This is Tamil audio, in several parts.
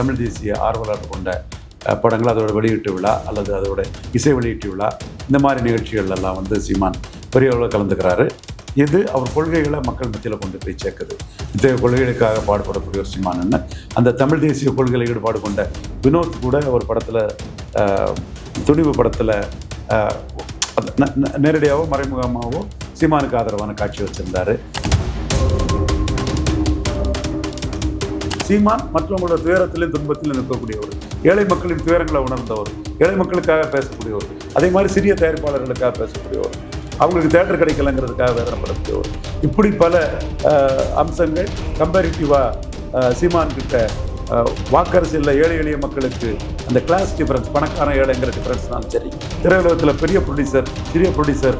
தமிழ் தேசிய ஆர்வலர் கொண்ட படங்கள் அதோட வெளியீட்டு விழா அல்லது அதோட இசை வெளியீட்டு விழா இந்த மாதிரி நிகழ்ச்சிகள் எல்லாம் வந்து சீமான் பெரிய அளவில் கலந்துக்கிறாரு. இது அவர் கொள்கைகளை மக்கள் மத்தியில் கொண்டு போய் சேர்க்குது. இத்தகைய கொள்கைகளுக்காக பாடுபடக்கூடிய ஒரு சீமானன்னு அந்த தமிழ் தேசிய கொள்கைகளை ஈடுபாடு கொண்ட வினோத் கூட ஒரு படத்தில் துணிவு படத்தில் நேரடியாகவோ மறைமுகமாகவோ சீமானுக்கு ஆதரவான காட்சி வச்சுருந்தாரு. சீமான் மற்றவங்களோட துயரத்திலும் துன்பத்திலும் நிற்கக்கூடியவர். ஏழை மக்களின் துயரங்களை உணர்ந்தவர். ஏழை மக்களுக்காக பேசக்கூடியவர். அதே மாதிரி சிறிய தயாரிப்பாளர்களுக்காக பேசக்கூடியவர். அவங்களுக்கு தேட்டர் கிடைக்கலங்கிறதுக்காக வேதனைப்படக்கூடியவர் இப்படி பல அம்சங்கள் கம்பேரிட்டிவாக சீமான் கிட்ட ஏழை எளிய மக்களுக்கு அந்த கிளாஸ் டிஃப்ரென்ஸ் பணக்கான ஏழைங்கிற டிஃப்ரென்ஸ்னாலும் சரி. திரையுலகத்தில் பெரிய ப்ரொடியூசர் சிறிய ப்ரொடியூசர்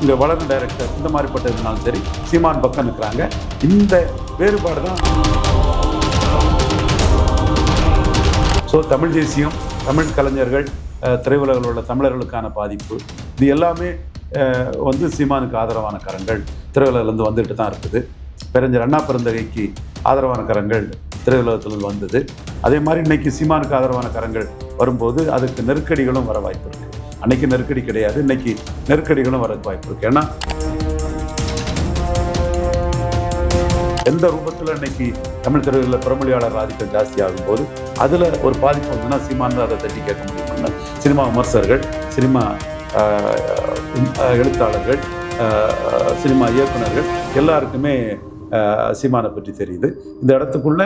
இங்கே வளர்ந்த டைரக்டர் இந்த மாதிரிப்பட்டதுனாலும் சரி சீமான் பக்கம் நிற்கிறாங்க. இந்த வேறுபாடு தான் ஸோ தமிழ் தேசியம் தமிழ் கலைஞர்கள் திரையுலகில் உள்ள தமிழர்களுக்கான பாதிப்பு. இது எல்லாமே வந்து சீமானுக்கு ஆதரவான கரங்கள். திரையுலகிலேருந்து வந்துட்டு தான் இருக்குது. பெருஞ்சர் அண்ணா பெருந்தகைக்கு ஆதரவான கரங்கள் திரையுலகத்தில் வந்தது. அதே மாதிரி இன்னைக்கு சீமானுக்கு ஆதரவான கரங்கள் வரும்போது அதுக்கு நெருக்கடிகளும் வர வாய்ப்பு இருக்குது அன்னைக்கு நெருக்கடி கிடையாது இன்னைக்கு நெருக்கடிகளும் வர வாய்ப்பு இருக்குது ஏன்னா எந்த ரூபத்தில் இன்னைக்கு தமிழ் திரையுலகில் பிரமொழியாளர் ஆதிக்கம் ஜாஸ்தி ஆகும்போது அதில் ஒரு பாதிப்பு வந்துன்னா சீமான் அதை தட்டி கேட்க முடியும்னு. சினிமா விமர்சகர்கள் சினிமா எழுத்தாளர்கள் சினிமா இயக்குனர்கள் எல்லாருக்குமே சீமானை பற்றி தெரியுது. இந்த இடத்துக்குள்ள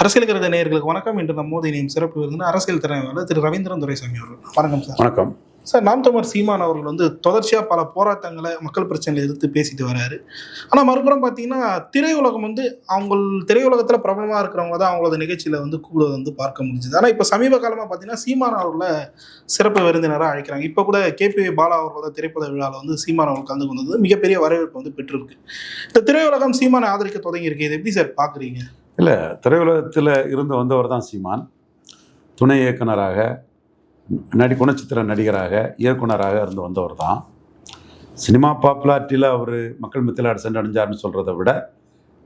அரசியல் கருத நேயர்களுக்கு வணக்கம். இன்று நம்ம மோதி இணையும் சிறப்பு விருந்தினர் அரசியல் திறமையாளர் திரு. ரவீந்திரன் துரைசாமி அவர்கள். வணக்கம் சார். வணக்கம். சார் நாம் தமிழர் சீமான் அவர்கள் வந்து தொடர்ச்சியாக பல போராட்டங்களை மக்கள் பிரச்சனைகளை எதிர்த்து பேசிட்டு வராரு. ஆனால் மறுபுறம் பார்த்தீங்கன்னா திரையுலகம் வந்து அவங்க திரையுலகத்தில் பிரபலமாக இருக்கிறவங்க தான் அவங்களோட நிகழ்ச்சியில் வந்து கூடுதல் வந்து பார்க்க முடிஞ்சுது. ஆனால் இப்போ சமீப காலமாக பார்த்தீங்கன்னா சீமான் அவர்களை சிறப்பு விருந்தினராக அழைக்கிறாங்க. இப்போ கூட கேபி பாலா அவர்களோட திரைப்பட விழாவில் வந்து சீமான் அவர்கள் கலந்து கொண்டது மிகப்பெரிய வரவேற்பு வந்து பெற்றிருக்கு. இந்த திரையுலகம் சீமானை ஆதரிக்க தொடங்கியிருக்கு இது எப்படி சார் பார்க்குறீங்க இல்லை திரையுலகத்தில் இருந்து வந்தவர் தான் சீமான். துணை இயக்குனராக நடி குணச்சித்திர நடிகராக இயக்குனராக இருந்து வந்தவர் தான் சினிமா பாப்புலாரிட்டியில் அவர் மக்கள் மத்தியில் சென்றடைஞ்சார்னு சொல்கிறத விட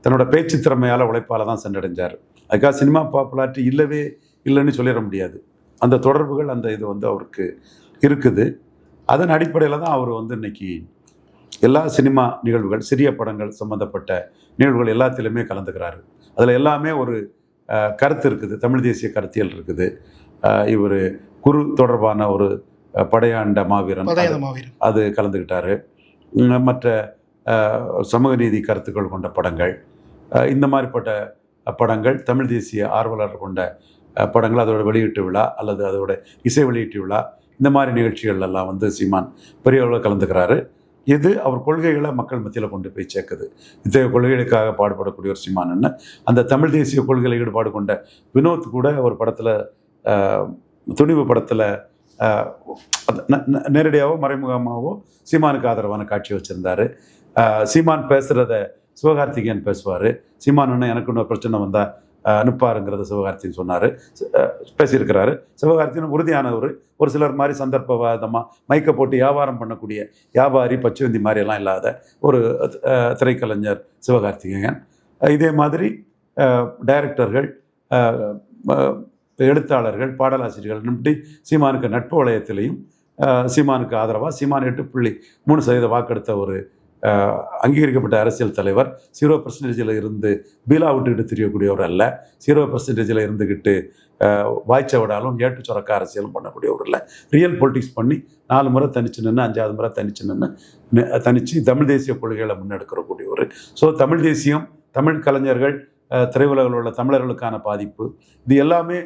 தன்னோட பேச்சு திறமையால் உழைப்பால் தான் சென்றடைஞ்சார். அதுக்காக சினிமா பாப்புலாரிட்டி இல்லவே இல்லைன்னு சொல்லிட முடியாது. அந்த தொடர்புகள் அந்த இது வந்து அவருக்கு இருக்குது. அதன் அடிப்படையில் தான் அவர் வந்து இன்னைக்கு எல்லா சினிமா நிகழ்வுகள் சிறிய படங்கள் சம்மந்தப்பட்ட நிகழ்வுகள் எல்லாத்திலுமே கலந்துக்கிறாரு. அதில் எல்லாமே ஒரு கருத்து இருக்குது. தமிழ் தேசிய கருத்தியல் இருக்குது. இவர் குரு தொடர்பான ஒரு படையாண்ட மாவீரன். அது கலந்துக்கிட்டாரு மற்ற சமூக நீதி கருத்துக்கள் கொண்ட படங்கள் இந்த மாதிரிப்பட்ட படங்கள் தமிழ் தேசிய ஆர்வலர் கொண்ட படங்கள் அதோட வெளியீட்டு விழா அல்லது அதோட இசை வெளியீட்டு விழா இந்த மாதிரி நிகழ்ச்சிகள் எல்லாம் வந்து சீமான் பெரிய அளவில் கலந்துக்கிறாரு. இது அவர் கொள்கைகளை மக்கள் மத்தியில் கொண்டு போய் சேர்க்குது. இத்தகைய கொள்கைகளுக்காக பாடுபடக்கூடிய ஒரு சீமானன்னு அந்த தமிழ் தேசிய கொள்கைகளை ஈடுபாடு கொண்ட வினோத் கூட ஒரு படத்தில் துணிவு படத்தில் நேரடியாகவோ மறைமுகமாகவோ சீமானுக்கு ஆதரவான காட்சி வச்சுருந்தாரு. சீமான் பேசுகிறத சிவகார்த்திகேயன் பேசுவார். சீமான் இன்னும் எனக்கு இன்னொரு பிரச்சனை வந்தால் அனுப்பாருங்கிறத சிவகார்த்திகன் சொன்னார். பேசியிருக்கிறாரு. சிவகார்த்திகன் உறுதியானவர். ஒரு சிலர் மாதிரி சந்தர்ப்பவாதமாக மைக்க போட்டு வியாபாரம் பண்ணக்கூடிய வியாபாரி பச்சுவந்தி மாதிரியெல்லாம் இல்லாத ஒரு திரைக்கலைஞர் சிவகார்த்திகேயன். இதே மாதிரி டைரக்டர்கள் எழுத்தாளர்கள் பாடலாசிரியர்கள் இப்படி சீமானுக்கு நட்பு வளையத்திலையும் சீமானுக்கு ஆதரவாக சீமான் எட்டு புள்ளி மூணு சதவீத வாக்கெடுத்த ஒரு அங்கீகரிக்கப்பட்ட அரசியல் தலைவர் ஜீரோ பர்சன்டேஜில் இருந்து பீலா விட்டுக்கிட்டு தெரியக்கூடியவர் அல்ல. ஜீரோ பர்சன்டேஜில் இருந்துக்கிட்டு அஹ், வாய்ச்ச விடாலும் ஏட்டு சுரக்க அரசியலும் பண்ணக்கூடியவர் இல்லை. ரியல் பொலிட்டிக்ஸ் பண்ணி நாலு முறை தனிச்சு நின்று அஞ்சாவது முறை தனிச்சு நின்று தனிச்சு தமிழ் தேசிய கொள்கைகளை முன்னெடுக்கிறக்கூடியவர் ஸோ தமிழ் தேசியம் தமிழ் கலைஞர்கள் திரையுலகில் உள்ள தமிழர்களுக்கான பாதிப்பு. இது எல்லாமே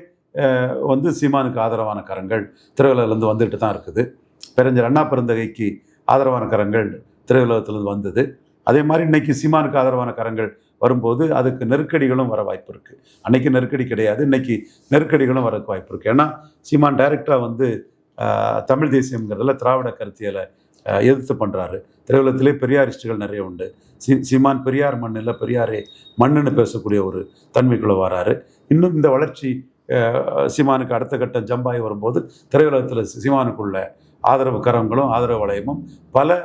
வந்து சீமானுக்கு ஆதரவான கரங்கள் திருவிழாவிலேருந்து வந்துட்டு தான் இருக்குது. பெருஞ்சர் அண்ணா பெருந்தகைக்கு ஆதரவான கரங்கள் திரையுலகத்திலிருந்து வந்தது. அதே மாதிரி இன்னைக்கு சீமானுக்கு ஆதரவான கரங்கள் வரும்போது அதுக்கு நெருக்கடிகளும் வர வாய்ப்பு இருக்குது அன்னைக்கு நெருக்கடி கிடையாது இன்னைக்கு நெருக்கடிகளும் வரக்கு வாய்ப்பு இருக்குது ஏன்னா சீமான் டைரக்டாக வந்து தமிழ் தேசியங்கிறதுல திராவிட கருத்தியலை எதிர்த்து பண்ணுறாரு திரையுலகத்திலே பெரியாரிஸ்டுகள் நிறைய உண்டு. சி சீமான் பெரியார் மண்ணில் பெரியாரே மண்ணுன்னு பேசக்கூடிய ஒரு தன்மைக்குள்ளே வராரு. இன்னும் இந்த வளர்ச்சி சீமானுக்கு அடுத்த கட்டம் ஜம்பாய் வரும்போது திரையுலகத்தில் சீமானுக்குள்ள ஆதரவு கரங்களும் ஆதரவு வளையமும் பல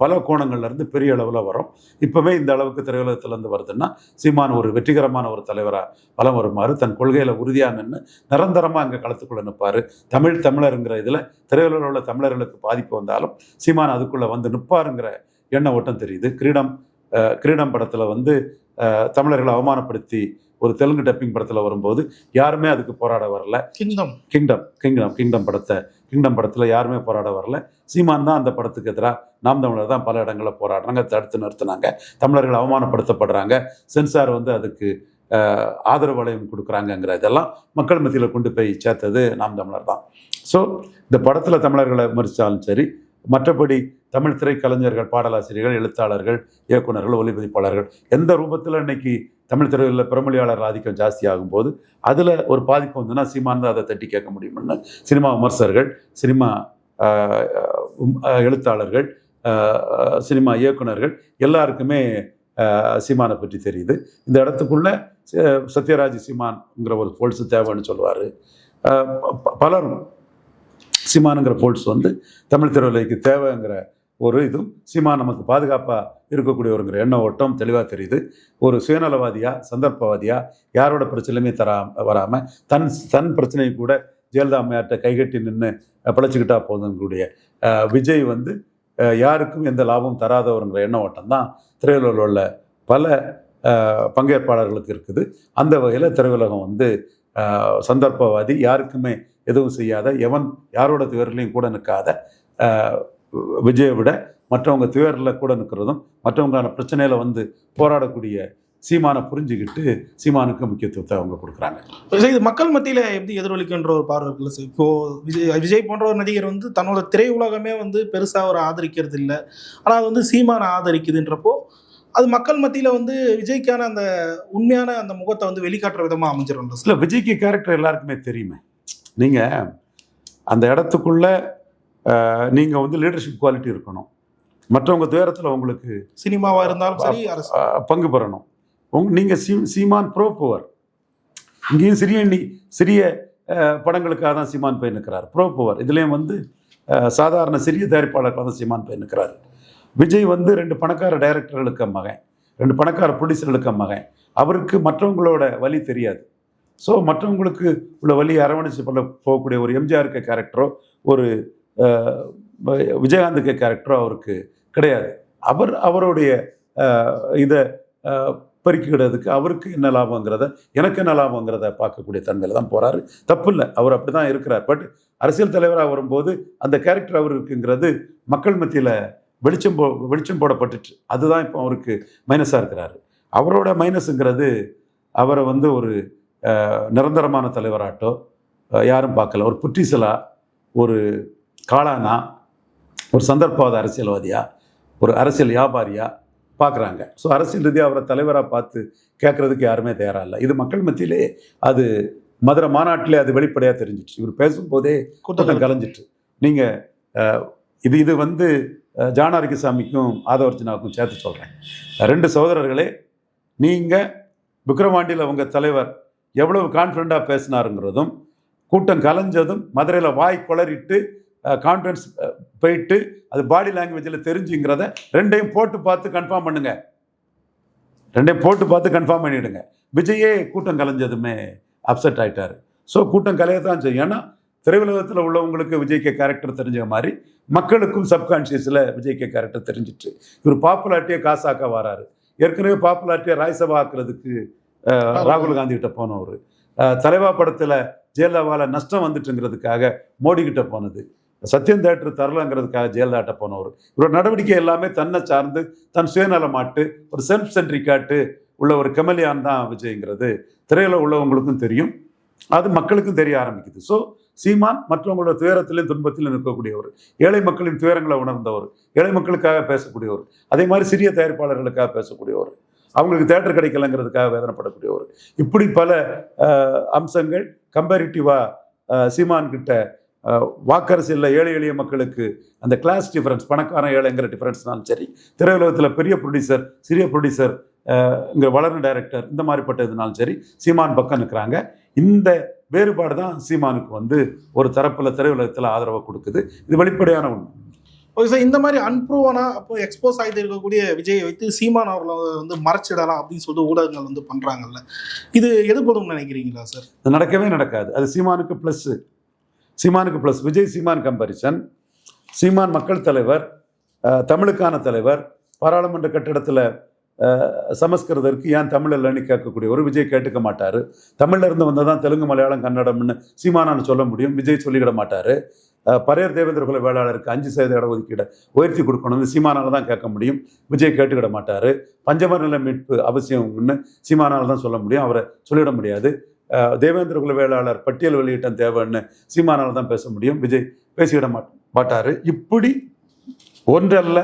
பல கோணங்கள்லேருந்து பெரிய அளவில் வரும். இப்போவே இந்த அளவுக்கு திரையுலகத்திலேருந்து வருதுன்னா சீமான் ஒரு வெற்றிகரமான ஒரு தலைவராக வலம் வருமாறு தன் கொள்கையில் உறுதியாக நின்று நிரந்தரமாக அங்கே களத்துக்குள்ளே நிற்பார் தமிழ் தமிழருங்கிற இதில் திரையுலகில் உள்ள தமிழர்களுக்கு பாதிப்பு வந்தாலும் சீமான் அதுக்குள்ளே வந்து நிற்பாருங்கிற எண்ண ஓட்டம் தெரியுது. கிரீடம் கிரீடம் படத்தில் வந்து தமிழர்களை அவமானப்படுத்தி ஒரு தெலுங்கு டப்பிங் படத்தில் வரும்போது யாருமே அதுக்கு போராட வரல. கிங்டம் கிங்டம் கிங்டம் கிங்டம் படத்தை கிங்டம் படத்தில் யாருமே போராட வரல. சீமான் தான் அந்த படத்துக்கு எதிராக நாம் தமிழர் தான் பல இடங்களில் போராடுறாங்க தடுத்து நிறுத்தினாங்க. தமிழர்கள் அவமானப்படுத்தப்படுறாங்க. சென்சார் வந்து அதுக்கு ஆதரவு வளையம் கொடுக்குறாங்கங்கிற இதெல்லாம் மக்கள் மத்தியில் கொண்டு போய் சேர்த்தது நாம் தமிழர் தான். ஸோ இந்த படத்தில் தமிழர்களை விமர்சித்தாலும் சரி மற்றபடி தமிழ் திரைக்கலைஞர்கள் பாடலாசிரியர்கள் எழுத்தாளர்கள் இயக்குனர்கள் ஒளிப்பதிப்பாளர்கள் எந்த ரூபத்தில் இன்னைக்கு தமிழ் திரையில் பிரமொழியாளர் ஆதிக்கம் ஜாஸ்தியாகும் போது அதில் ஒரு பாதிப்பு வந்துன்னா சீமான் தான் அதை தட்டி கேட்க முடியும்னு சினிமா விமர்சகர்கள் சினிமா எழுத்தாளர்கள் சினிமா இயக்குனர்கள் எல்லாருக்குமே சீமானை பற்றி தெரியுது. இந்த இடத்துக்குள்ள சத்யராஜ் சீமான்ங்கிற ஒரு போல்ஸு தேவைன்னு சொல்லுவார். பலரும் சீமானுங்கிற ஃபோல்ஸ் வந்து தமிழ் திரையுலகிற்கு தேவைங்கிற ஒரு இதுவும் சீமான் நமக்கு பாதுகாப்பாக இருக்கக்கூடியவருங்கிற எண்ண ஓட்டம் தெளிவாக தெரியுது. ஒரு சுயநலவாதியாக சந்தர்ப்பவாதியாக யாரோட பிரச்சனையுமே தரா வராமல் தன் தன் பிரச்சனையை கூட ஜெயலலிதா அம்மையார்ட்ட கைகட்டி நின்று பிழைச்சிக்கிட்டா போதுங்கக்கூடிய விஜய் வந்து யாருக்கும் எந்த லாபமும் தராதவருங்கிற எண்ண ஓட்டம் தான் திரையுலகில் உள்ள பல பங்கேற்பாளர்களுக்கு இருக்குது. அந்த வகையில் திரையுலகம் வந்து சந்தர்ப்பவாதி யாருக்குமே எதுவும் செய்யாத எவன் யாரோட துயர்லையும் கூட நிற்காத விஜயை விட மற்றவங்க துயரில் கூட நிற்கிறதும் மற்றவங்களான பிரச்சனையில் வந்து போராடக்கூடிய சீமானை புரிஞ்சுக்கிட்டு சீமானுக்கு முக்கியத்துவத்தை அவங்க கொடுக்குறாங்க. இது மக்கள் மத்தியில எப்படி எதிரொலிக்குன்ற ஒரு பார்வை இருக்குல்ல சார்? இப்போ விஜய் விஜய் போன்ற ஒரு நடிகர் வந்து தன்னோட திரையுலகமே வந்து பெருசா ஒரு ஆதரிக்கிறது இல்லை. ஆனா அது வந்து சீமான ஆதரிக்குதுன்றப்போ அது மக்கள் மத்தியில வந்து விஜய்க்கான அந்த உண்மையான அந்த முகத்தை வந்து வெளிக்காட்டுற விதமா அமைஞ்சிரும்ல சார்? இல்லை விஜய்க்கு கேரக்டர் எல்லாருக்குமே தெரியுமே. நீங்கள் அந்த இடத்துக்குள்ள நீங்கள் வந்து லீடர்ஷிப் குவாலிட்டி இருக்கணும். மற்றவங்க துயரத்தில் உங்களுக்கு சினிமாவா இருந்தாலும் சரி பங்கு பெறணும். உங் நீங்கள் சீ சீமான் ப்ரோ புவர் இங்கேயும் சிறிய சிறிய படங்களுக்காக தான் சீமான் போய் நிற்கிறார் ப்ரோ புவர் இதுலேயும் வந்து சாதாரண சிறிய தயாரிப்பாளருக்காக தான் சீமான் போய் நிற்கிறார் விஜய் வந்து ரெண்டு பணக்கார டைரக்டர்களுக்கு மகன். ரெண்டு பணக்கார ப்ரொடியூசர்களுக்கு மகன். அவருக்கு மற்றவங்களோட வழி தெரியாது. ஸோ மற்றவங்களுக்கு உள்ள வழி அரவணைச்சு பண்ண போகக்கூடிய ஒரு எம்ஜிஆருக்கு கேரக்டரோ ஒரு விஜயகாந்துக்கு கேரக்டரோ அவருக்கு கிடையாது. அவர் அவருடைய இதை பெருக்கிடுறதுக்கு அவருக்கு என்ன லாபங்கிறத எனக்கு என்ன லாபங்கிறத பார்க்கக்கூடிய தன்மையில் தான் போகிறாரு தப்பு இல்லை அவர் அப்படி தான் இருக்கிறார். பட் அரசியல் தலைவராக வரும்போது அந்த கேரக்டர் அவர் இருக்குங்கிறது மக்கள் மத்தியில் வெளிச்சம் போ வெளிச்சம் போடப்பட்டுச்சு. அதுதான் இப்போ அவருக்கு மைனஸாக இருக்கிறாரு. அவரோட மைனஸுங்கிறது அவரை வந்து ஒரு நிரந்தரமான தலைவராட்டோ யாரும் பார்க்கல. ஒரு புற்றிசலா ஒரு காளானா ஒரு சந்தர்ப்பவாத அரசியல்வாதியா ஒரு அரசியல் வியாபாரியா பார்க்குறாங்க. ஸோ அரசியல் ரீதியாக அவரை தலைவராக பார்த்து கேட்குறதுக்கு யாருமே தயாராக இல்லை. இது மக்கள் மத்தியிலே அது மதுரை மாநாட்டிலே அது வெளிப்படையாக தெரிஞ்சிச்சு இவர் பேசும்போதே கூட்டம் கலைஞ்சிட்டு நீங்கள் இது இது வந்து அஹ், ஜானாரிகசாமிக்கும் ஆதவர்ஜனாவுக்கும் சேர்த்து சொல்கிறேன் ரெண்டு சகோதரர்களே நீங்கள் விக்ரவாண்டியில் உங்கள் தலைவர் எவ்வளவு கான்ஃபிடண்ட்டாக பேசினாருங்கிறதும் கூட்டம் கலைஞ்சதும் மதுரையில் வாய் குளறிட்டு கான்ஃபிடன்ஸ் போயிட்டு அது பாடி லாங்குவேஜில் தெரிஞ்சுங்கிறத ரெண்டையும் போட்டு பார்த்து கன்ஃபார்ம் பண்ணுங்க. ரெண்டையும் போட்டு பார்த்து கன்ஃபார்ம் பண்ணிவிடுங்க விஜயே கூட்டம் கலைஞ்சதுமே அப்செட் ஆகிட்டார் ஸோ கூட்டம் கலையத்தான் செய்யும். ஏன்னா திரையுலகத்தில் உள்ளவங்களுக்கு விஜய்க்கு கேரக்டர் தெரிஞ்ச மாதிரி மக்களுக்கும் சப்கான்ஷியஸில் விஜய்க்கு கேரக்டர் தெரிஞ்சிட்டு இவர் பாப்புலாரிட்டியை காசாக்க வராரு. ஏற்கனவே பாப்புலாரிட்டியை ராய்சபா ஆக்குறதுக்கு ராகுல் காந்தி கிட்ட போனவர் தலைவா படத்தில் ஜெயலலிதாவால் நஷ்டம் வந்துட்டுங்கிறதுக்காக மோடி கிட்ட போனது. சத்யம் தேட்டர் தரலங்கிறதுக்காக ஜெயலலிதாட்ட போனவர் இவரோட நடவடிக்கை எல்லாமே தன்னை சார்ந்து தன் சுயநலமாட்டு ஒரு செல்ஃப் சென்ட்ரிக்காட்டு உள்ள ஒரு கெமலியான் தான் விஜய்ங்கிறது. திரையில உள்ளவங்களுக்கும் தெரியும். அது மக்களுக்கும் தெரிய ஆரம்பிக்குது. ஸோ சீமான் மற்றவங்களோட துயரத்திலும் துன்பத்திலும் நிற்கக்கூடியவர். ஏழை மக்களின் துயரங்களை உணர்ந்தவர். ஏழை மக்களுக்காக பேசக்கூடியவர். அதே மாதிரி சிறிய தயாரிப்பாளர்களுக்காக பேசக்கூடியவர். அவங்களுக்கு தேட்டர் கிடைக்கலங்கிறதுக்காக வேதனைப்படக்கூடியவர். இப்படி பல அம்சங்கள் கம்பேரிட்டிவாக சீமான் கிட்ட ஏழை எளிய மக்களுக்கு அந்த கிளாஸ் டிஃப்ரென்ஸ் பணக்காரன் ஏழைங்கிற டிஃப்ரென்ஸ்னாலும் சரி திரையுலகத்தில் பெரிய ப்ரொடியூசர் சிறிய ப்ரொடியூசர் இங்கே வளர்ந்த டைரக்டர் இந்த மாதிரிப்பட்டதுனாலும் சரி சீமான் பக்கம் நிற்கிறாங்க இந்த வேறுபாடு தான் சீமானுக்கு வந்து ஒரு தரப்பில் திரையுலகத்தில் ஆதரவை கொடுக்குது. இது வெளிப்படையான உண்மை. ஓகே சார் இந்த மாதிரி அன்ப்ரூவனா அப்போ எக்ஸ்போஸ் ஆகிட்டு இருக்கக்கூடிய விஜயை வைத்து சீமான் அவர்களை வந்து மறைச்சிடலாம் அப்படின்னு சொல்லிட்டு ஊடகங்கள் வந்து பண்றாங்கல்ல. இது எது எதுபடும்னு நினைக்கிறீங்களா சார் இது நடக்கவே நடக்காது. அது சீமானுக்கு ப்ளஸ்ஸு சீமானுக்கு ப்ளஸ் விஜய் சீமான் கம்பாரிசன் சீமான் மக்கள் தலைவர் தமிழுக்கான தலைவர் பாராளுமன்ற கட்டிடத்தில் சமஸ்கிருதருக்கு ஏன் தமிழ் இல்லைன்னு கேட்கக்கூடிய ஒரு விஜய் கேட்டுக்க மாட்டார். தமிழ்ல இருந்து வந்தால் தான் தெலுங்கு மலையாளம் கன்னடம்னு சீமானான்னு சொல்ல முடியும். விஜய் சொல்லிவிட மாட்டார். பரையர் தேவேந்திர குல வேளாளருக்கு அஞ்சு சதவீத இடஒதுக்கீடை உயர்த்தி கொடுக்கணும்னு சீமானால் தான் கேட்க முடியும். விஜய் கேட்டுக்கிட மாட்டார். பஞ்சமர் நில மீட்பு அவசியம்னு சீமானால் தான் சொல்ல முடியும். அவரை சொல்லிட முடியாது. தேவேந்திர குல வேளாளர் பட்டியல் வெளியிட்டம் தேவைன்னு சீமானால் தான் பேச முடியும். விஜய் பேசிவிட மாட் மாட்டார். இப்படி ஒன்றல்ல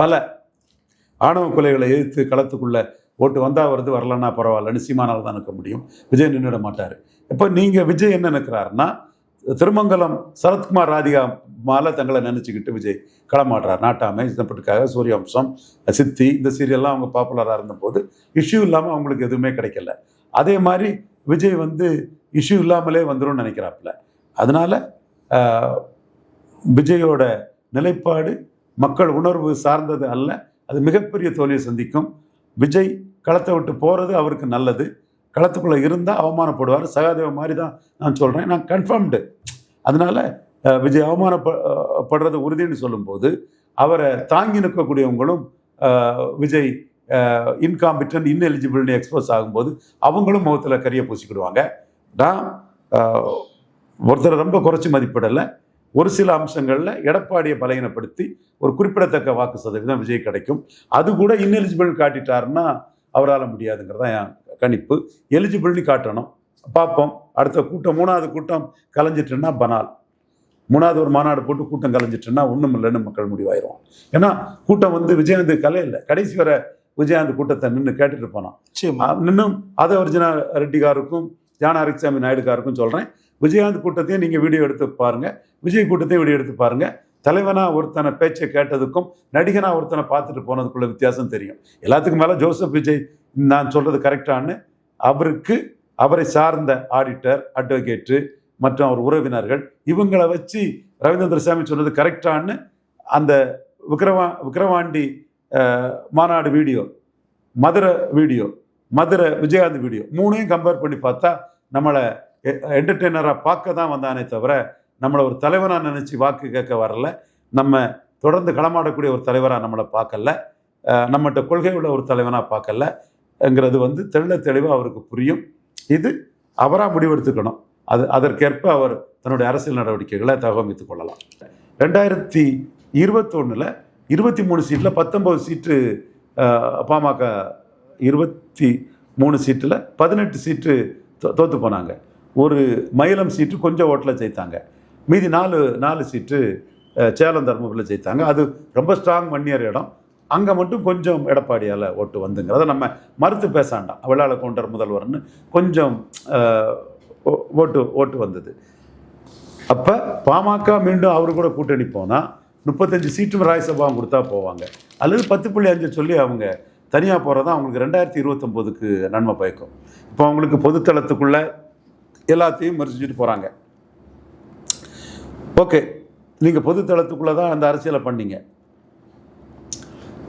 பல ஆணவ கொலைகளை எதிர்த்து களத்துக்குள்ள ஓட்டு வந்தா வருது வரலன்னா பரவாயில்லன்னு சீமானால் தான் நிற்க முடியும். விஜய் நின்றுட மாட்டார். இப்போ நீங்கள் விஜய் என்ன நிற்கிறாருன்னா திருமங்கலம் சரத்குமார் ராதிகா மால தங்களை நினச்சிக்கிட்டு விஜய் களமாடுறார். நாட்டாமை சிதம்பரத்துக்காக சூரியவம்சம் சித்தி இந்த சீரியல்லாம் அவங்க பாப்புலராக இருந்தபோது இஷ்யூ இல்லாமல் அவங்களுக்கு எதுவுமே கிடைக்கல. அதே மாதிரி விஜய் வந்து இஷ்யூ இல்லாமலே வந்துரும்னு நினைக்கிறாப்புல. அதனால விஜயோட நிலைப்பாடு மக்கள் உணர்வு சார்ந்தது அல்ல. அது மிகப்பெரிய தோல்வியை சந்திக்கும். விஜய் களத்தை விட்டு போகிறது அவருக்கு நல்லது. களத்துக்குள்ளே இருந்தால் அவமானப்படுவார். சகாதேவ மாதிரி தான் நான் சொல்கிறேன் நான் கன்ஃபார்ம்டு அதனால விஜய் அவமானப்படுறது உறுதின்னு சொல்லும்போது அவரை தாங்கி நிற்கக்கூடியவங்களும் விஜய் இன்காம்பிட்டன் இன்எலிஜிபிள்னு எக்ஸ்போஸ் ஆகும்போது அவங்களும் முகத்தில் கரியை பூசிக்கிடுவாங்க. நான் ஒருத்தரை ரொம்ப குறைச்சி மதிப்பிடலை. ஒரு சில அம்சங்களில் எடப்பாடியை பலகீனப்படுத்தி ஒரு குறிப்பிடத்தக்க வாக்கு சதவீதம் விஜய் கிடைக்கும். அது கூட இன்எலிஜிபிள் காட்டிட்டாருன்னா அவரால் முடியாதுங்கிறது தான் என் கணிப்பு எலிஜிபிள்னு காட்டணும். பார்ப்போம். அடுத்த கூட்டம் மூணாவது கூட்டம் கலைஞ்சிட்டுன்னா பனால். மூணாவது ஒரு மாநாடு போட்டு கூட்டம் கலைஞ்சிட்டுன்னா ஒன்றும் இல்லைன்னு மக்கள் முடிவாயிரும். ஏன்னா கூட்டம் வந்து விஜயகாந்த் கலை இல்லை கடைசி வரை விஜயகாந்த் கூட்டத்தை நின்று கேட்டுட்டு போனான். இன்னும் அதை அர்ஜுனா ரெட்டிகாருக்கும் ஜான அரிசாமி நாயுடுகாருக்கும் சொல்கிறேன் விஜயகாந்த் கூட்டத்தையும் நீங்கள் வீடியோ எடுத்து பாருங்கள் விஜய் கூட்டத்தையும் வீடியோ எடுத்து பாருங்கள் தலைவனா ஒருத்தனை பேச்சை கேட்டதுக்கும் நடிகனா ஒருத்தனை பார்த்துட்டு போனதுக்குள்ள வித்தியாசம் தெரியும். எல்லாத்துக்கும் மேலே ஜோசப் விஜய் நான் சொல்கிறது கரெக்டான்னு அவருக்கு அவரை சார்ந்த ஆடிட்டர் அட்வொகேட்டு மற்றும் அவர் உறவினர்கள் இவங்களை வச்சு ரவீந்திர சாமி சொன்னது கரெக்டான்னு அந்த விக்ரவா விக்ரவாண்டி மாநாடு video Madurai video Madurai Vijayakanth video மூணையும் கம்பேர் பண்ணி பார்த்தா நம்மளை என்டர்டெய்னராக பார்க்க தான் வந்தானே தவிர நம்மளை ஒரு தலைவனாக நினச்சி வாக்கு கேட்க வரல. நம்ம தொடர்ந்து களமாடக்கூடிய ஒரு தலைவராக நம்மளை பார்க்கல. நம்மகிட்ட கொள்கை உள்ள ஒரு தலைவனாக பார்க்கல. பார்க்கலங்கிறது வந்து தெள்ள தெளிவாக அவருக்கு புரியும். இது அவராக முடிவெடுத்துக்கணும். அது அதற்கேற்ப அவர் தன்னுடைய அரசியல் நடவடிக்கைகளை தகவமைத்துக் கொள்ளலாம். ரெண்டாயிரத்தி இருபத்தொன்னில் இருபத்தி மூணு சீட்டில் பத்தொம்பது சீட்டு பாமக இருபத்தி மூணு சீட்டில் பதினெட்டு சீட்டு தோ- போனாங்க. ஒரு மயிலம் சீட்டு கொஞ்சம் ஓட்டில் ஜெயித்தாங்க. மீதி நாலு நாலு சீட்டு சேலம் தர்மபுரியில் ஜெயித்தாங்க. அது ரொம்ப ஸ்ட்ராங் வன்னியர் இடம். அங்கே மட்டும் கொஞ்சம் எடப்பாடியால் ஓட்டு வந்துங்கிறத நம்ம மறுத்து பேசாண்டாம் விழால கவுண்டர் முதல்வர்னு கொஞ்சம் ஓ- ஓட்டு ஓட்டு வந்தது. அப்போ பாமக மீண்டும் அவரு கூட கூட்டணி போனால் முப்பத்தஞ்சு சீட்டும் ராஜ்யசபாவும் கொடுத்தா போவாங்க. அல்லது பத்து புள்ளி அஞ்சு சொல்லி அவங்க தனியாக போகிறதா அவங்களுக்கு ரெண்டாயிரத்தி இருபத்தொம்போதுக்கு நன்மை பயக்கும். இப்போ அவங்களுக்கு பொதுத்தளத்துக்குள்ளே எல்லாத்தையும் மறுச்சிட்டு போகிறாங்க ஓகே. நீங்கள் பொதுத்தளத்துக்குள்ளே தான் அந்த அரசியலை பண்ணீங்க.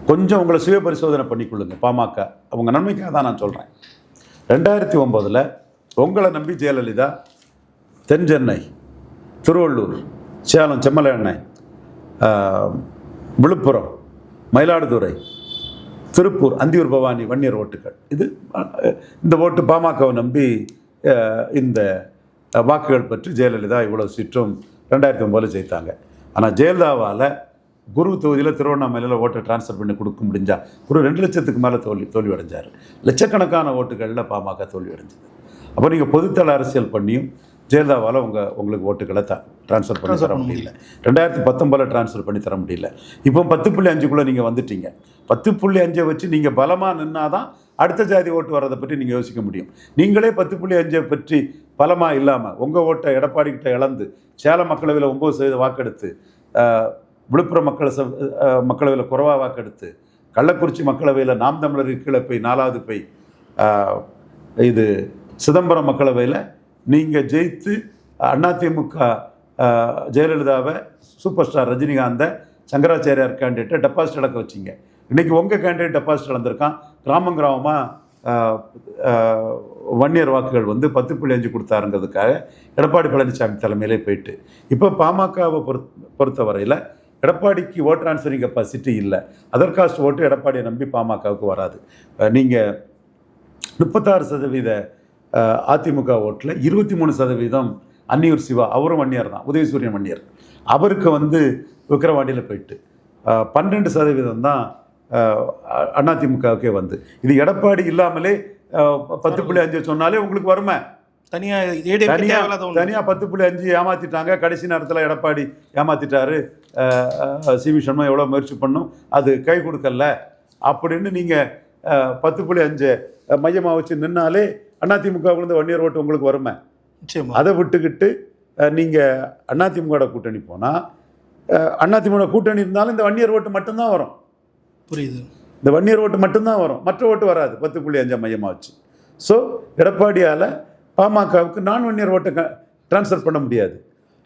கொஞ்சம் உங்களை சுய பரிசோதனை பண்ணிக்கொள்ளுங்க பாமக. அவங்க நன்மைக்காக தான் நான் சொல்கிறேன் ரெண்டாயிரத்தி ஒம்போதில் உங்களை நம்பி ஜெயலலிதா தென் சென்னை திருவள்ளூர் சேலம் செம்மலண்ணை விழுப்புரம் மயிலாடுதுறை திருப்பூர் அந்தியூர் பவானி வன்னியர் ஓட்டுகள். இது இந்த ஓட்டு பாமகவை நம்பி இந்த வாக்குகள் பற்றி ஜெயலலிதா இவ்வளோ சீற்றும் ரெண்டாயிரத்தி ஒம்போதில் ஜெயித்தாங்க. ஆனால் ஜெயலலிதாவால் குரு தொகுதியில் திருவண்ணாமலையில் ஓட்டை ட்ரான்ஸ்ஃபர் பண்ணி கொடுக்க முடிஞ்சா ஒரு ரெண்டு லட்சத்துக்கு மேலே தோல்வி தோல்வி அடைஞ்சார் லட்சக்கணக்கான ஓட்டுகளில் பாமக தோல்வி அடைஞ்சது அப்போ நீங்கள் பொதுத்தள அரசியல் பண்ணியும் ஜெயலலிதாவால் உங்கள் உங்களுக்கு ஓட்டுகளை த ட்ரான்ஸ்ஃபர் பண்ணி தர முடியல. ரெண்டாயிரத்தி பத்தொம்பதில் ட்ரான்ஸ்ஃபர் பண்ணி தர முடியல. இப்போ பத்து புள்ளி அஞ்சுக்குள்ளே நீங்கள் வந்துட்டீங்க. பத்து புள்ளி அஞ்சை வச்சு நீங்கள் பலமாக நின்னாதான் அடுத்த ஜாதி ஓட்டு வர்றதை பற்றி நீங்கள் யோசிக்க முடியும். நீங்களே பத்து புள்ளி அஞ்சை பற்றி பலமாக இல்லாமல் உங்கள் ஓட்டை எடப்பாடி கிட்ட இழந்து சேலம் மக்களவையில் ஒம்பது சதவீத வாக்கெடுத்து விழுப்புரம் மக்கள் ச மக்களவையில் குறைவாக வாக்கெடுத்து கள்ளக்குறிச்சி மக்களவையில் நாம் தமிழருக்கு கீழே போய் நாலாவது போய் இது சிதம்பரம் மக்களவையில் நீங்கள் ஜெயித்து அதிமுக ஜெயலலிதாவை சூப்பர் ஸ்டார் ரஜினிகாந்தை சங்கராச்சாரியார் கேண்டிடேட்டை டெபாசிட் இழக்க வச்சிங்க. இன்னைக்கு உங்கள் கேண்டிடேட் டெபாசிட் இழந்திருக்கான். கிராமம் கிராமமாக வன்னியர் வாக்குகள் வந்து பத்து புள்ளி அஞ்சு கொடுத்தாருங்கிறதுக்காக எடப்பாடி பழனிசாமி தலைமையிலே போயிட்டு. இப்போ பாமகவை பொறுத் பொறுத்தவரையில் எடப்பாடிக்கு ஓட் ட்ரான்ஸ்ஃபரிங் கெப்பாசிட்டி இல்லை. அதர் காஸ்ட் ஓட்டு எடப்பாடியை நம்பி பாமகவுக்கு வராது. நீங்கள் முப்பத்தாறு சதவீத அதிமுக ஓட்டில் இருபத்தி மூணு சதவீதம் அன்னியூர் சிவா அவரும் வன்னியர் தான் உதயசூரியன் வன்னியர். அவருக்கு வந்து விக்கிரவாண்டியில் போயிட்டு பன்னெண்டு சதவீதம் தான் அதிமுகவுக்கே வந்து. இது எடப்பாடி இல்லாமலே பத்து புள்ளி அஞ்சு சொன்னாலே உங்களுக்கு வருமே? தனியா தனியா. தனியா பத்து புள்ளி அஞ்சு ஏமாத்திட்டாங்க. கடைசி நேரத்தில் எடப்பாடி ஏமாத்திட்டாரு. சி வி எவ்வளோ முயற்சி பண்ணும்? அது கை கொடுக்கல. அப்படின்னு நீங்கள் பத்து புள்ளி அஞ்சு மையமாக வச்சு நின்னாலே அதிமுகவுலேருந்து ஒன் ஓட்டு உங்களுக்கு வருமே? அதை விட்டுக்கிட்டு நீங்கள் அதிமுக கூட்டணி போனால் அதிமுக கூட்டணி இருந்தாலும் இந்த வன்னியர் ஓட்டு மட்டும்தான் வரும். புரியுது. இந்த வன்னியர் ஓட்டு மட்டும்தான் வரும். மற்ற ஓட்டு வராது. பத்து புள்ளி அஞ்சா மையமாக வச்சு. ஸோ எடப்பாடியால் பாமகவுக்கு நான் வன்னியர் ஓட்டை ட்ரான்ஸ்ஃபர் பண்ண முடியாது.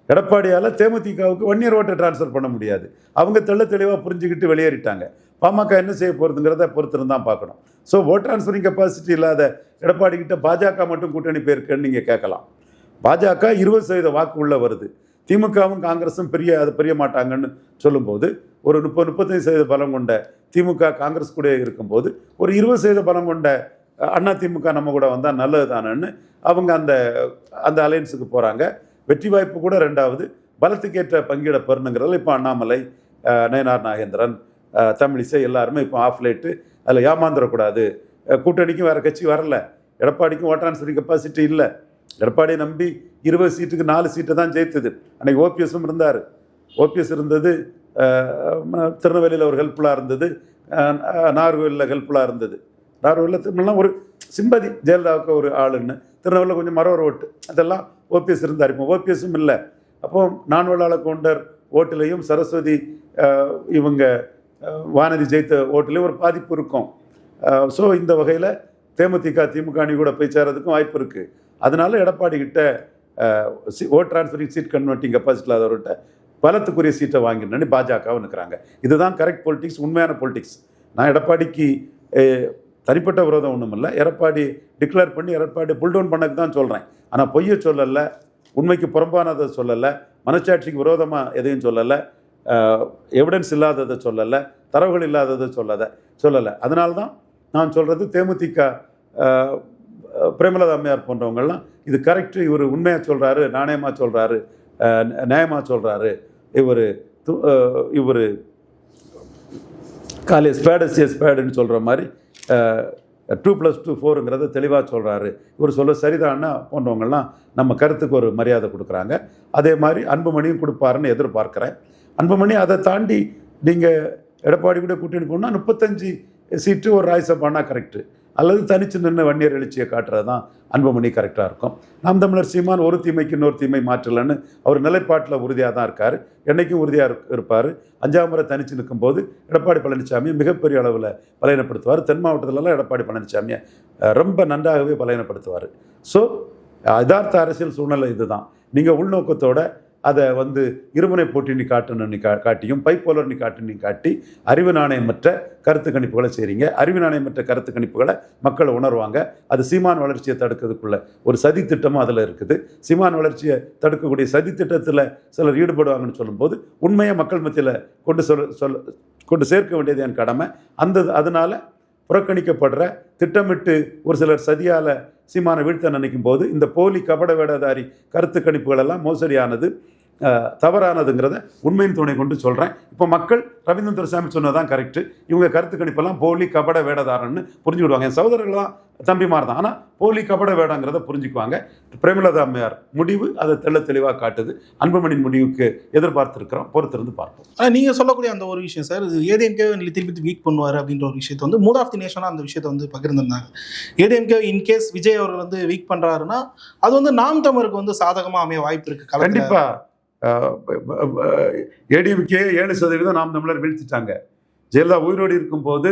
எடப்பாடியால் தேமுதிகவுக்கு இயர் ஓட்டை ட்ரான்ஸ்ஃபர் பண்ண முடியாது. அவங்க தெள்ள தெளிவாக புரிஞ்சுக்கிட்டு வெளியேறிட்டாங்க. பாமக என்ன செய்ய போகிறதுங்கிறத பொறுத்திருந்து தான் பார்க்கணும். ஸோ ஓட் ட்ரான்ஸ்ஃபரிங் கெப்பாசிட்டி இல்லாத எடப்பாடி கிட்ட பாஜக மட்டும் கூட்டணி போயிருக்குன்னு நீங்கள் கேட்கலாம். பாஜக இருபது சதவீத வாக்கு உள்ள வருது. திமுகவும் காங்கிரஸும் பெரிய அது பெரிய மாட்டாங்கன்னு சொல்லும்போது ஒரு முப்பது முப்பத்தஞ்சு சதவீத பலம் கொண்ட திமுக காங்கிரஸ் கூட இருக்கும்போது ஒரு இருபது சதவீத பலம் கொண்ட அண்ணா திமுக நம்ம கூட வந்தால் நல்லது தானேன்னு அவங்க அந்த அந்த அலையன்ஸுக்கு போகிறாங்க வெற்றி வாய்ப்பு கூட ரெண்டாவது. பலத்துக்கேற்ற பங்கீட பெறணுங்கிறதுல இப்போ அண்ணாமலை நயனார் நாகேந்திரன் தமிழிசை எல்லாருமே இப்போ ஆஃப் லைட்டு அதில் ஏமாந்துடக்கூடாது கூட்டணிக்கும் வேறு கட்சி வரல. எடப்பாடிக்கும் ஓட்டான்சரி கெப்பாசிட்டி இல்லை. எடப்பாடியை நம்பி இருபது சீட்டுக்கு நாலு சீட்டை தான் ஜெயித்தது. அன்றைக்கி ஓபிஎஸும் இருந்தார். ஓபிஎஸ் இருந்தது திருநெல்வேலியில் ஒரு ஹெல்ப்ஃபுல்லாக இருந்தது. அஹ், நாகர்கோவிலில் ஹெல்ப்ஃபுல்லாக இருந்தது. நாகர்கோவிலில் திருமணம்லாம் ஒரு சிம்பதி ஜெயலலிதாவுக்கு ஒரு ஆளுன்னு. திருநெல்வேலியில் கொஞ்சம் மரவர் ஓட்டு. அதெல்லாம் ஓபிஎஸ் இருந்தார். இப்போ ஓபிஎஸும் இல்லை. அப்போ நான்வேளாள கவுண்டர் ஓட்டுலேயும் சரஸ்வதி இவங்க வானதி ஜெயித்த ஓட்டுலேயும் ஒரு பாதிப்பு இருக்கும். ஸோ இந்த வகையில் தேமுதிக திமுக அணி கூட போய் சேரதுக்கும் வாய்ப்பு இருக்குது அதனால எடப்பாடி கிட்ட vote transferring seat converting capacity இல்லாதவர்கிட்ட பலத்துக்குரிய சீட்டை வாங்கினேன்னு பாஜகவும் நிற்கிறாங்க இதுதான் கரெக்ட் பொலிட்டிக்ஸ் உண்மையான பொலிட்டிக்ஸ். நான் எடப்பாடிக்கு தனிப்பட்ட விரோதம் ஒன்றும் இல்லை எடப்பாடி டிக்ளேர் பண்ணி எடப்பாடி புல்டவுன் பண்ணக்கு தான் சொல்கிறேன் ஆனால் பொய்யை சொல்லலை உண்மைக்கு புறம்பானதை சொல்லலை மனச்சாட்சிக்கு விரோதமாக எதையும் சொல்லலை எவிடன்ஸ் இல்லாததை சொல்லலை தரவுகள் இல்லாததை சொல்லலை சொல்லலை. அதனால தான் நான் சொல்கிறது தேமுதிக பிரேமலதா அம்மையார் போன்றவங்கள்லாம் இது கரெக்டு இவர் உண்மையாக சொல்கிறாரு நாணயமாக சொல்கிறாரு நியாயமாக சொல்கிறாரு இவர் இவர் காலே ஸ்பேடஸ் எஸ் ஸ்பேடுன்னு சொல்கிற மாதிரி டூ ப்ளஸ் டூ ஃபோருங்கிறத தெளிவாக சொல்கிறாரு இவர் சொல்ல சரிதான்னா போன்றவங்கள்லாம் நம்ம கருத்துக்கு ஒரு மரியாதை கொடுக்குறாங்க. அதே மாதிரி அன்புமணியும் கொடுப்பாருன்னு எதிர்பார்க்குறேன். அன்புமணி அதை தாண்டி நீங்கள் எடப்பாடி கூட கூட்டணி போனால் முப்பத்தஞ்சு சீட்டு ஒரு ராஜ்யசபானா கரெக்டு அல்லது தனிச்சு நின்று வன்னியர் எழுச்சியை காட்டுறது தான் அன்புமணி கரெக்டாக இருக்கும். நாம் தமிழர் சீமான் ஒரு தீமைக்கு இன்னொரு தீமை மாற்றலன்னு அவர் நிலைப்பாட்டில் உறுதியாக தான் இருக்கார். என்னைக்கும் உறுதியாக இருப்பார். அஞ்சாம் முறை தனிச்சு நிற்கும்போது எடப்பாடி பழனிசாமியை மிகப்பெரிய அளவில் பலையனப்படுத்துவார் தென் மாவட்டத்திலலாம் எடப்பாடி பழனிசாமியை ரொம்ப நன்றாகவே பலையனப்படுத்துவார் ஸோ யதார்த்த அரசியல் சூழ்நிலை இதுதான். நீங்கள் உள்நோக்கத்தோட அதை வந்து இருமுனை போட்டி நீ காட்டணும் கா காட்டியும் பைப்போலர் நீ காட்டு நீ காட்டி அறிவு நாணயமற்ற கருத்து கணிப்புகளை செய்கிறீங்க அறிவு நாணயமற்ற கருத்து கணிப்புகளை மக்கள் உணர்வாங்க. அது சீமான் வளர்ச்சியை தடுக்கிறதுக்குள்ள ஒரு சதி திட்டமும் அதில் இருக்குது. சீமான் வளர்ச்சியை தடுக்கக்கூடிய சதி திட்டத்தில் சிலர் ஈடுபடுவாங்கன்னு சொல்லும்போது உண்மையை மக்கள் மத்தியில் கொண்டு சொல் சொல் கொண்டு சேர்க்க வேண்டியது என் கடமை. அந்த அதனால் புறக்கணிக்கப்படுற திட்டமிட்டு ஒரு சிலர் சதியால் சீமான வீழ்த்த நினைக்கும் போது இந்த போலி கபட வேடதாரி கருத்து கணிப்புகள் எல்லாம் மோசடியானது. தவறானதுங்கிறத உண்மையின் துணை கொண்டு சொல்கிறேன் இப்போ மக்கள் ரவீந்திரன் துரைசாமி சொன்னதான் கரெக்டு இவங்க கருத்து கணிப்பெல்லாம் போலி கபட வேடதாரன்னு புரிஞ்சுக்கிடுவாங்க. என் சகோதரர்கள்லாம் தம்பிமார் தான் ஆனால் போலி கபட வேடங்கிறத புரிஞ்சுக்குவாங்க. பிரேமலதா அம்மையார் முடிவு அதை தெள்ள தெளிவாக காட்டுது. அன்புமணியின் முடிவுக்கு எதிர்பார்த்திருக்கிறோம். பொறுத்திருந்து பார்ப்போம். ஆனா நீங்க சொல்லக்கூடிய அந்த ஒரு விஷயம் சார் இது ஏடிஎம்கே திருப்பி வீக் பண்ணுவார் அப்படின்ற ஒரு விஷயத்தை வந்து மூட் ஆஃப் தி நேஷனாக அந்த விஷயத்தை வந்து பகிர்ந்திருந்தாங்க. ஏடிஎம்கே இன்கேஸ் விஜய் அவர்கள் வந்து வீக் பண்றாருன்னா அது வந்து நாம் தமிழருக்கு வந்து சாதகமா அமைய வாய்ப்பு இருக்கு. களத்துல. ஏடிஎம்கே ஏழு சதவீதம் நாம் தமிழர் வீழ்த்திட்டாங்க. ஜெயலலிதா உயிரோடு இருக்கும்போது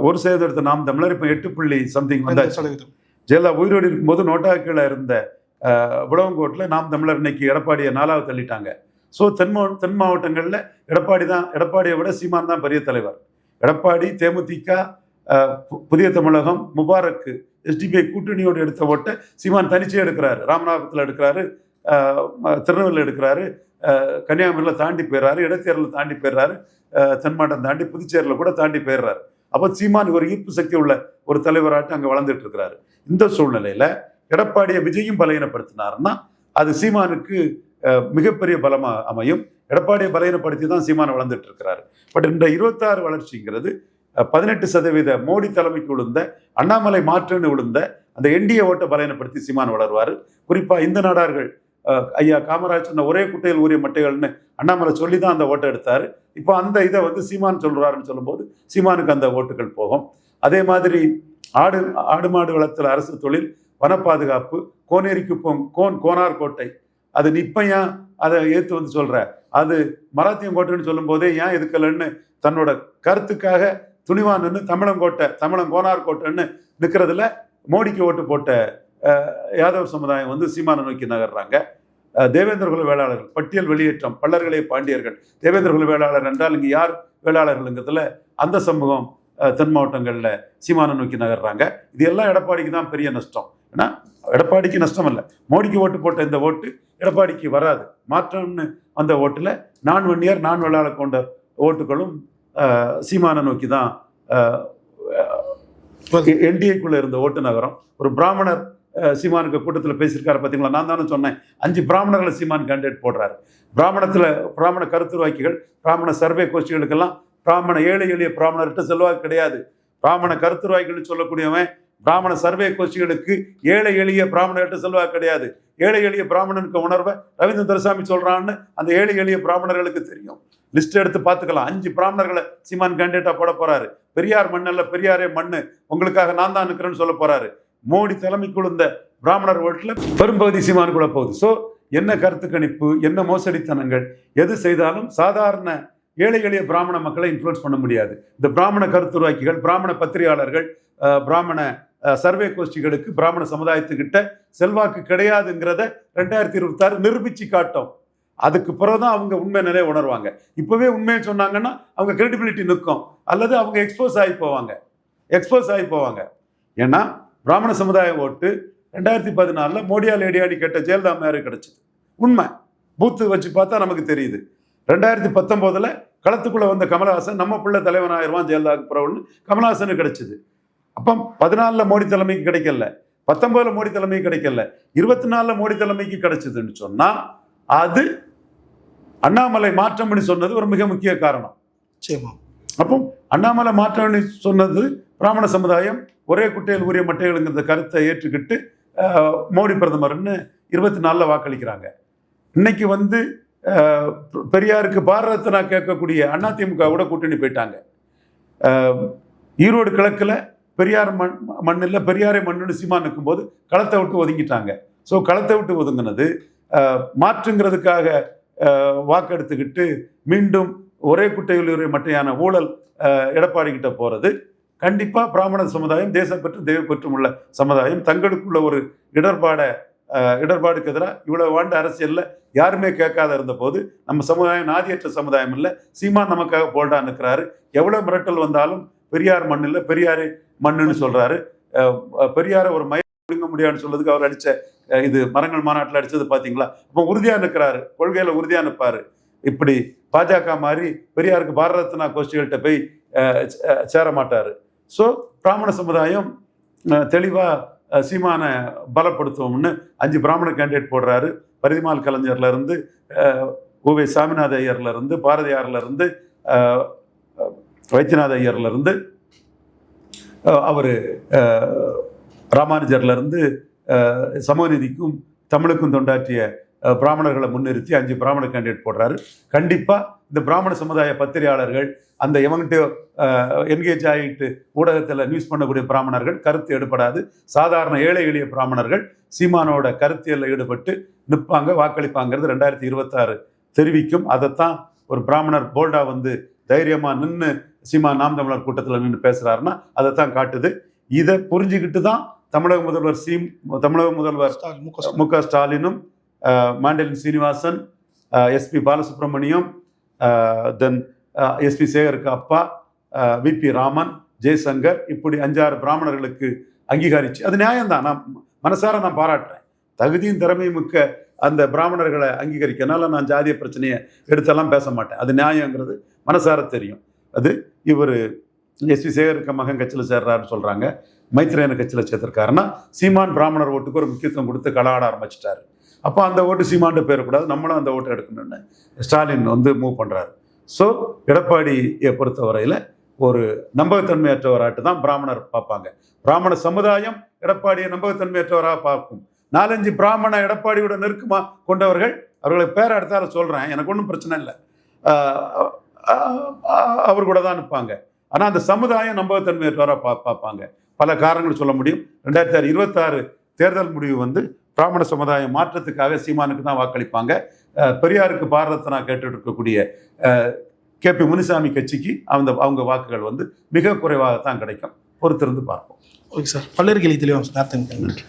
ஒரு சதவீதம் எடுத்த நாம் தமிழர் இப்போ எட்டு புள்ளி சம்திங் வந்தாச்சு. ஜெயலலிதா உயிரோடு இருக்கும்போது நோட்டா கீழே இருந்த விளவங்கோட்டில் நாம் தமிழர் இன்னைக்கு எடப்பாடியை நாலாவது தள்ளிட்டாங்க. ஸோ தென் மாவ தென் மாவட்டங்களில் எடப்பாடி தான் எடப்பாடியை விட சீமான் தான் பெரிய தலைவர். எடப்பாடி தேமுதிக புதிய தமிழகம் முபாரக்கு எஸ்டிபிஐ கூட்டணியோடு எடுத்த ஓட்டை சீமான் தனிச்சே எடுக்கிறாரு. ராமநாதபுரத்தில் எடுக்கிறாரு. ம- திருநெல்வேலியில் எடுக்கிறாரு. கன்னியாகுமரியில் தாண்டி போயிடுறாரு. இடத்தேர்தலில் தாண்டி போயிடுறாரு. தென்மாட்டம் தாண்டி புதுச்சேரியில் கூட தாண்டி போயிடுறாரு. அப்போ சீமான் ஒரு ஈர்ப்பு சக்தி உள்ள ஒரு தலைவராட்டு அங்கே வளர்ந்துட்டு இருக்கிறாரு. இந்த சூழ்நிலையில் எடப்பாடியை விஜயும் பலகீனப்படுத்தினாருன்னா அது சீமானுக்கு மிகப்பெரிய பலமாக அமையும். எடப்பாடியை பலகீனப்படுத்தி தான் சீமான் வளர்ந்துட்டு இருக்கிறாரு. பட் இந்த இருபத்தாறு வளர்ச்சிங்கிறது பதினெட்டு சதவீத மோடி தலைமைக்கு விழுந்த அண்ணாமலை மாற்றுன்னு விழுந்த அந்த என்டிஏ ஓட்டை பலகீனப்படுத்தி சீமான் வளருவார். குறிப்பாக இந்த நாடார்கள் ஐயா காமராஜ் சொன்ன ஒரே குட்டையில் ஊறிய மட்டைகள்னு அண்ணாமலை சொல்லி தான் அந்த ஓட்டை எடுத்தார். இப்போ அந்த இதை வந்து சீமான் சொல்கிறாருன்னு சொல்லும்போது சீமானுக்கு அந்த ஓட்டுகள் போகும். அதே மாதிரி ஆடு ஆடு மாடு வளர்த்தல் அரசு தொழில் வன பாதுகாப்பு கோனேரி கோன் கோனார் கோட்டை. அது நிப்பையா அதை ஏற்று வந்து சொல்கிற அது மராத்தியம் கோட்டைன்னு சொல்லும்போதே ஏன் எதுக்கலன்னு தன்னோட கருத்துக்காக துணிவான்னு தமிழங்கோட்டை தமிழன் கோனார் கோட்டைன்னு நிற்கிறதுல மோடிக்கு ஓட்டு போட்ட யாதவ யாதவ் சமுதாயம் வந்து சீமானை நோக்கி நகர்றாங்க. தேவேந்திர குல வேளாளர்கள் பட்டியல் வெளியேற்றம் பல்லர்களே பாண்டியர்கள் தேவேந்திர குல வேளாளர் என்றால் இங்கு யார் வேளாளர்கள்ங்கிறதுல அந்த சமூகம் தென் மாவட்டங்களில் சீமானை நோக்கி நகர்றாங்க இது எல்லாம் எடப்பாடிக்கு தான் பெரிய நஷ்டம் ஏன்னா எடப்பாடிக்கு நஷ்டம் இல்லை மோடிக்கு ஓட்டு போட்ட இந்த ஓட்டு எடப்பாடிக்கு வராது மாற்றம்னு அந்த ஓட்டில் நான் வன்னியர் நான் வெள்ளாள கொண்ட ஓட்டுகளும் சீமானை நோக்கி தான் என்டிஏக்குள்ள இருந்த ஓட்டு நகரம் ஒரு பிராமணர் சீமானுக்கு கூட்டத்தில் பேசியிருக்காரு பார்த்தீங்களா நான் தானே சொன்னேன் அஞ்சு பிராமணர்களை சீமான் கேண்டிடேட் போடுறாரு. பிராமணத்தில் பிராமண கருத்துருவாக்கிகள் பிராமண சர்வே கோஷ்டிகளுக்கெல்லாம் பிராமண ஏழை எளிய பிராமணர்கிட்ட செல்வாக்கு கிடையாது. பிராமண கருத்துருவாய்கள் சொல்லக்கூடியவன் பிராமண சர்வே கோஷ்டிகளுக்கு ஏழை எளிய பிராமணர்கிட்ட செல்வாக்கு கிடையாது. ஏழை எளிய பிராமணனுக்கு உணர்வை ரவீந்திர துரைசாமி சொல்கிறான்னு அந்த ஏழை எளிய பிராமணர்களுக்கு தெரியும். லிஸ்ட் எடுத்து பார்த்துக்கலாம். அஞ்சு பிராமணர்களை சீமான் கேண்டிடேட்டாக போட போகிறாரு பெரியார் மண்ணல்ல பெரியாரே மண்ணு. உங்களுக்காக நான் தான் நிற்கிறேன்னு சொல்ல போகிறாரு மோடி தலைமைக்குள் இந்த பிராமணர் ஓட்டில் பெரும்பகுதி சீமானுக்குள்ள போகுது. ஸோ என்ன கருத்து கணிப்பு என்ன மோசடித்தனங்கள் எது செய்தாலும் சாதாரண ஏழை எளிய பிராமண மக்களை இன்ஃப்ளூன்ஸ் பண்ண முடியாது. இந்த பிராமண கருத்துருவாக்கிகள் பிராமண பத்திரிகையாளர்கள் பிராமண சர்வே கோஷ்டிகளுக்கு பிராமண சமுதாயத்துக்கிட்ட செல்வாக்கு கிடையாதுங்கிறத ரெண்டாயிரத்தி இருபத்தாறு நிரூபிச்சு காட்டும். அதுக்கு பிறகுதான் அவங்க உண்மை நிலையை உணர்வாங்க. இப்போவே உண்மையை சொன்னாங்கன்னா அவங்க கிரெடிபிலிட்டி நிற்கும். அல்லது அவங்க எக்ஸ்போஸ் ஆகி போவாங்க. எக்ஸ்போஸ் ஆகி போவாங்க. ஏன்னா பிராமண சமுதாய ஓட்டு ரெண்டாயிரத்தி பதினாலில் மோடியா லேடியாடி கேட்ட ஜெயலலிதா அம்மையாருக்கு கிடைச்சது. உண்மை. பூத்து வச்சு பார்த்தா நமக்கு தெரியுது. ரெண்டாயிரத்தி பத்தொம்போதில் களத்துக்குள்ளே வந்த கமலஹாசன் நம்ம பிள்ளை தலைவனாயிருவான் ஜெயலலிதாவுக்கு பிறகுன்னு கமலஹாசனுக்கு கிடைச்சது. அப்போ பதினாலில் மோடி தலைமைக்கு கிடைக்கல. பத்தொன்பதுல மோடி தலைமைக்கு கிடைக்கல. இருபத்தி நாலுல மோடி தலைமைக்கு கிடைச்சதுன்னு சொன்னா அது அண்ணாமலை மாற்றம்னு சொன்னது ஒரு மிக முக்கிய காரணம். நிச்சயமா. அப்போ அண்ணாமலை மாற்றம்னு சொன்னது பிராமண சமுதாயம் ஒரே குட்டையில் உரிய மட்டைகள்ங்கிற கருத்தை ஏற்றுக்கிட்டு மோடி பிரதமர்னு இருபத்தி நாலில் வாக்களிக்கிறாங்க. இன்னைக்கு வந்து பெரியாருக்கு பாரத ரத்னா கேட்கக்கூடிய திமுக கூட கூட்டணி போயிட்டாங்க. ஈரோடு கிழக்கில் பெரியார் மண் மண்ணில் பெரியாரை மண்ணுன்னு சீமா நிற்கும்போது களத்தை விட்டு ஒதுங்கிட்டாங்க. ஸோ களத்தை விட்டு ஒதுங்கினது மாற்றுங்கிறதுக்காக வாக்கெடுத்துக்கிட்டு மீண்டும் ஒரே குட்டையில் உரிய மட்டையான ஊழல் எடப்பாடி கிட்ட போகிறது கண்டிப்பாக பிராமண சமுதாயம் தேசம் பெற்றும் தெய்வ பெற்றும் உள்ள சமுதாயம். தங்களுக்குள்ள ஒரு இடர்பாட இடர்பாடுக்கு எதிராக இவ்வளவு ஆண்டு அரசியலில் யாருமே கேட்காத இருந்தபோது நம்ம சமுதாயம் நாதியற்ற சமுதாயம் இல்லை. சீமா நமக்காக போல்டா நிற்கிறாரு எவ்வளோ மிரட்டல் வந்தாலும் பெரியார் மண்ணு இல்லை பெரியார் மண்ணுன்னு சொல்றாரு. பெரியாரை ஒரு மய விழுங்க முடியாதுன்னு சொல்றதுக்கு அவர் அடிச்ச இது மரங்கள் மாநாட்டில் அடிச்சது பார்த்தீங்களா அப்போ உறுதியாக நிற்கிறாரு கொள்கையில் உறுதியாக நிற்பாரு இப்படி பாஜக மாதிரி பெரியாருக்கு பாரத ரத்னா கோஷ்டிகள்கிட்ட போய் சேர மாட்டாரு ஸோ பிராமண சமுதாயம் தெளிவாக சீமானை பலப்படுத்துவோம்னு அஞ்சு பிராமண கேண்டிடேட் போடுறாரு. பரிதிமால் கலைஞர்லேருந்து ஓவே சாமிநாத ஐயர்லேருந்து பாரதியார்லேருந்து வைத்தியநாத ஐயர்லேருந்து அவர் ராமானுஜர்லேருந்து சமூகநீதிக்கும் தமிழுக்கும் தொண்டாற்றிய பிராமணர்களை முன்னிறுத்தி அஞ்சு பிராமண கேண்டிடேட் போடுறாரு. கண்டிப்பாக இந்த பிராமண சமுதாய பத்திரிகையாளர்கள் அந்த எவங்கிட்ட என்கேஜ் ஆகிட்டு ஊடகத்தில் நியூஸ் பண்ணக்கூடிய பிராமணர்கள் கருத்து எடுபடாது. சாதாரண ஏழை எளிய பிராமணர்கள் சீமானோட கருத்தியலில் ஈடுபட்டு நிற்பாங்க வாக்களிப்பாங்கிறது ரெண்டாயிரத்தி இருபத்தாறு தெரிவிக்கும். அதைத்தான் ஒரு பிராமணர் போல்டா வந்து தைரியமா நின்று சீமா நாம் தமிழர் கூட்டத்தில் நின்று பேசுறாருன்னா அதைத்தான் காட்டுது. இதை புரிஞ்சுக்கிட்டு தான் தமிழக முதல்வர் சி தமிழக முதல்வர் மு க ஸ்டாலினும் மாண்டலின் சீனிவாசன் எஸ்பி பாலசுப்ரமணியம் தென் எஸ்பி சேகருக்கு அப்பா விபி ராமன் ஜெய்சங்கர் இப்படி அஞ்சாறு பிராமணர்களுக்கு அங்கீகரிச்சு அது நியாயம்தான். நான் மனசார நான் பாராட்டுறேன். தகுதியும் திறமையும் மிக்க அந்த பிராமணர்களை அங்கீகரிக்கனால நான் ஜாதிய பிரச்சனையை எடுத்தெல்லாம் பேச மாட்டேன். அது நியாயங்கிறது. மனசார தெரியும். அது இவர் எஸ்பி சேகருக்கு மகன் கட்சியில் சேர்றாருன்னு சொல்கிறாங்க மைத்ரேயன கட்சியில் சேர்த்திருக்காருன்னா சீமான் பிராமணர் ஓட்டுக்கு ஒரு முக்கியத்துவம் கொடுத்து களஆட ஆரம்பிச்சிட்டாரு. அப்போ அந்த ஓட்டு சீமான்ட்டு போயிடக்கூடாது. நம்மளும் அந்த ஓட்டை எடுக்கணும்னு ஸ்டாலின் வந்து மூவ் பண்ணுறாரு ஸோ எடப்பாடியை பொறுத்தவரையில் ஒரு நம்பகத்தன்மையற்றவராட்டு தான் பிராமணர் பார்ப்பாங்க. பிராமண சமுதாயம் எடப்பாடியை நம்பகத்தன்மையற்றவராக பார்க்கும். நாலஞ்சு பிராமண எடப்பாடியோட நெருக்கமாக கொண்டவர்கள் அவர்களை பேர எடுத்தால சொல்கிறேன் எனக்கு ஒன்றும் பிரச்சனை இல்லை. அவர் கூட தான் நிற்பாங்க ஆனால் அந்த சமுதாயம் நம்பகத்தன்மையற்றவராக பா பார்ப்பாங்க. பல காரணங்கள் சொல்ல முடியும். ரெண்டாயிரத்தி ஆறு இருபத்தாறு தேர்தல் முடிவு வந்து பிராமண சமுதாயம் மாற்றத்துக்காக சீமானுக்கு தான் வாக்களிப்பாங்க. அஹ் பெரியாருக்கு நான் கேட்டுட்டு இருக்கக்கூடிய கே. பி. முனிசாமி கட்சிக்கு அந்த அவங்க வாக்குகள் வந்து மிக குறைவாகத்தான் கிடைக்கும். பொறுத்திருந்து பார்ப்போம். Okay sir. பல்வேறு தெளிவாக சார்